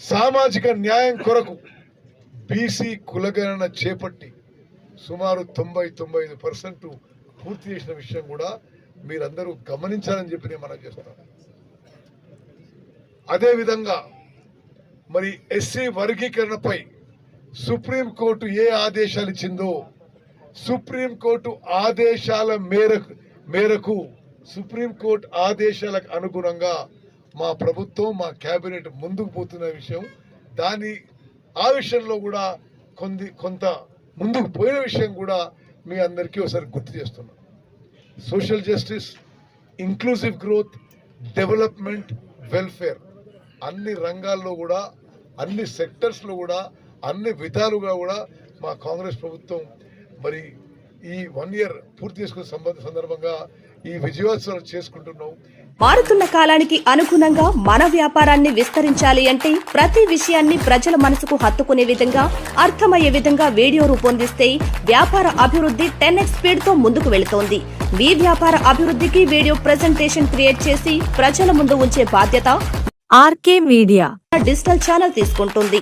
సామాజిక న్యాయం కొరకు బీసీ కులగణన చేపట్టి సుమారు తొంభై తొంభై ఐదు పర్సెంట్ పూర్తి చేసిన విషయం కూడా మీరందరూ గమనించాలని చెప్పి నేను మనం చేస్తాను అదేవిధంగా మరి ఎస్సీ వర్గీకరణపై సుప్రీంకోర్టు ఏ ఆదేశాలు ఇచ్చిందో సుప్రీంకోర్టు ఆదేశాల మేరకు మేరకు సుప్రీంకోర్టు ఆదేశాలకు అనుగుణంగా మా ప్రభుత్వం మా కేబినెట్ ముందుకు పోతున్న విషయం దాని ఆ విషయంలో కూడా కొంది కొంత ముందుకు పోయిన విషయం కూడా మీ అందరికీ ఒకసారి గుర్తు చేస్తున్నాం. Social justice inclusive growth development welfare అన్ని రంగాల్లో కూడా అన్ని సెక్టర్స్లో కూడా అన్ని విధాలుగా కూడా మా కాంగ్రెస్ ప్రభుత్వం మరి ఈ వన్ ఇయర్ పూర్తి చేసుకునే సంబంధ సందర్భంగా ఈ విజయోత్సవాలు చేసుకుంటున్నాం. మారుతున్న కాలానికి అనుగుణంగా మన వ్యాపారాన్ని విస్తరించాలి అంటే ప్రతి విషయాన్ని ప్రజల మనసుకు హత్తుకునే విధంగా అర్థమయ్యే విధంగా వీడియో రూపొందిస్తే వ్యాపార అభివృద్ధి టెన్ ఎక్స్ స్పీడ్తో ముందుకు వెళుతోంది. మీ వ్యాపార అభివృద్ధికి వీడియో ప్రెజెంటేషన్ క్రియేట్ చేసి ప్రజల ముందు ఉంచే బాధ్యత ఆర్కే మీడియా. డిజిటల్ ఛానల్ తీసుకుంటుంది.